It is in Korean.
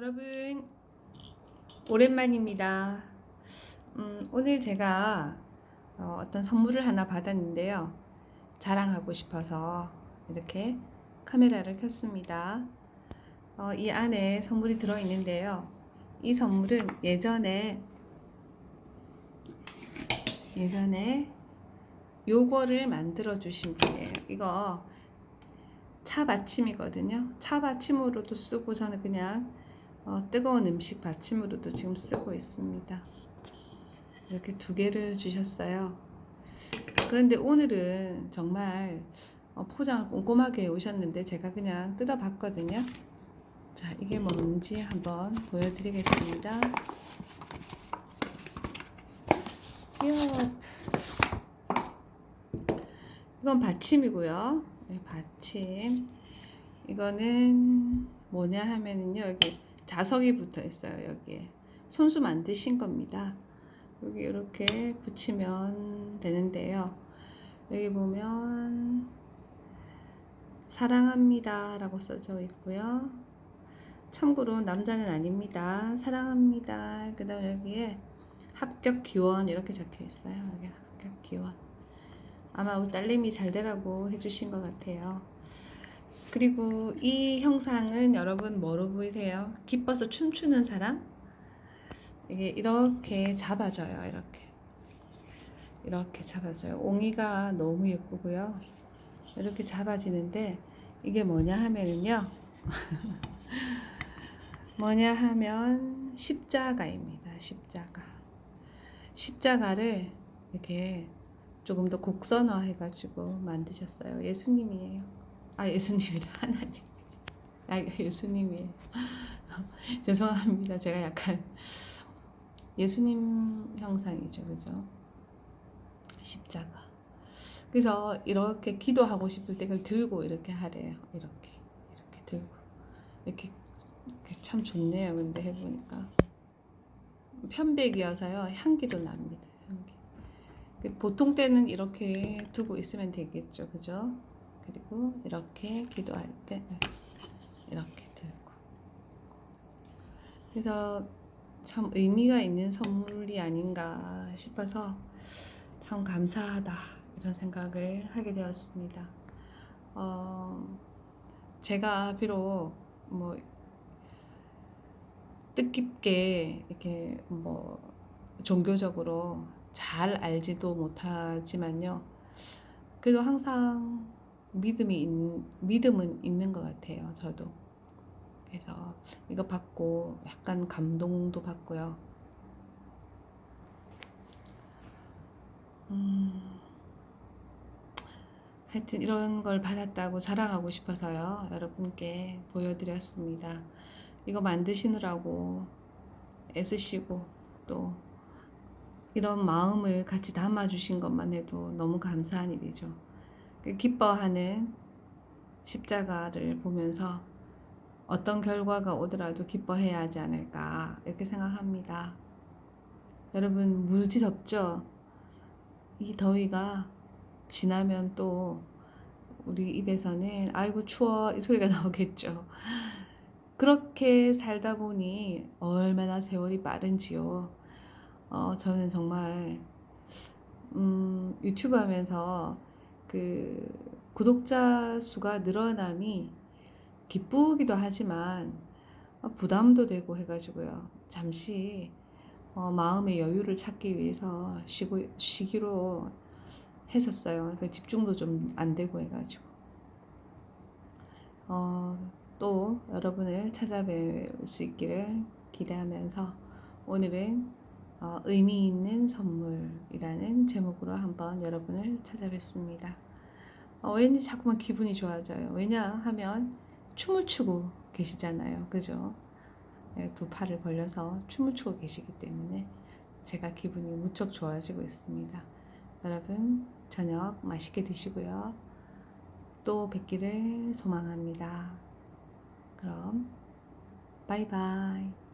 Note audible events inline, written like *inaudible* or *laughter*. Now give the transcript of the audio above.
여러분 오랜만입니다. 음, 오늘 제가 어, 떤 선물을 하나 받았는데요. 자랑하고 싶어서 이렇게 카메라를 켰습니다. 어, 이 안에 선물이 들어 있는데요. 이 선물은 예전에 예전에 요거를 만들어 주신 분이에요. 이거 차 받침이거든요. 차 받침으로도 쓰고 저는 그냥 어, 뜨거운 음식 받침으로도 지금 쓰고 있습니다. 이렇게 두 개를 주셨어요. 그런데 오늘은 정말 어, 포장을 꼼꼼하게 오셨는데 제가 그냥 뜯어봤거든요. 자, 이게 뭔지 한번 보여드리겠습니다. 이야, 이건 받침이고요. 네, 받침. 이거는 뭐냐 하면은요, 여기 자석이 붙어 있어요, 여기에. 손수 만드신 겁니다. 여기 이렇게 붙이면 되는데요. 여기 보면, 사랑합니다. 라고 써져 있고요. 참고로 남자는 아닙니다. 사랑합니다. 그 다음 여기에 합격 기원 이렇게 적혀 있어요. 여기 합격 기원. 아마 우리 딸님이 잘 되라고 해주신 것 같아요. 그리고 이 형상은 여러분 뭐로 보이세요? 기뻐서 춤추는 사람? 이게 이렇게 잡아줘요. 이렇게. 이렇게 잡아줘요. 옹이가 너무 예쁘고요. 이렇게 잡아지는데 이게 뭐냐 하면은요. *laughs* 뭐냐 하면 십자가입니다. 십자가. 십자가를 이렇게 조금 더 곡선화 해가지고 만드셨어요. 예수님이에요. 아 예수님이래 *laughs* 하나님. 아 예수님이에요. *laughs* 죄송합니다. 제가 약간 예수님 형상이죠, 그죠? 십자가. 그래서 이렇게 기도하고 싶을 때 그걸 들고 이렇게 하래요. 이렇게 이렇게 들고 이렇게, 이렇게 참 좋네요. 근데 해보니까 편백이어서요 향기도 납니다. 향기. 그 보통 때는 이렇게 두고 있으면 되겠죠, 그죠? 그리고 이렇게 기도할 때 이렇게 들고. 그래서 참 의미가 있는 선물이 아닌가 싶어서 참 감사하다 이런 생각을 하게 되었습니다. 어, 제가 비록 뭐 뜻깊게 이렇게 뭐 종교적으로 잘 알지도 못하지만요. 그래도 항상 믿음이 있, 믿음은 있는 것 같아요. 저도. 그래서 이거 받고 약간 감동도 받고요. 음, 하여튼 이런 걸 받았다고 자랑하고 싶어서요. 여러분께 보여드렸습니다. 이거 만드시느라고 애쓰시고 또 이런 마음을 같이 담아주신 것만 해도 너무 감사한 일이죠. 그 기뻐하는 십자가를 보면서 어떤 결과가 오더라도 기뻐해야 하지 않을까 이렇게 생각합니다. 여러분 무지 덥죠? 이 더위가 지나면 또 우리 입에서는 아이고 추워 이 소리가 *laughs* 나오겠죠. 그렇게 살다 보니 얼마나 세월이 빠른지요. 어, 저는 정말 음, 유튜브 하면서 그 구독자 수가 늘어남이 기쁘기도 하지만 부담도 되고 해가지고요. 잠시 어, 마음의 여유를 찾기 위해서 쉬고, 쉬기로 했었어요. 그 집중도 좀 안 되고 해가지고. 어, 또 여러분을 찾아뵐 수 있기를 기대하면서 오늘은 어, 의미 있는 선물이라는 제목으로 한번 여러분을 찾아뵙습니다. 어, 왠지 자꾸만 기분이 좋아져요. 왜냐하면 춤을 추고 계시잖아요. 그죠? 네, 두 팔을 벌려서 춤을 추고 계시기 때문에 제가 기분이 무척 좋아지고 있습니다. 여러분, 저녁 맛있게 드시고요. 또 뵙기를 소망합니다. 그럼, 바이바이.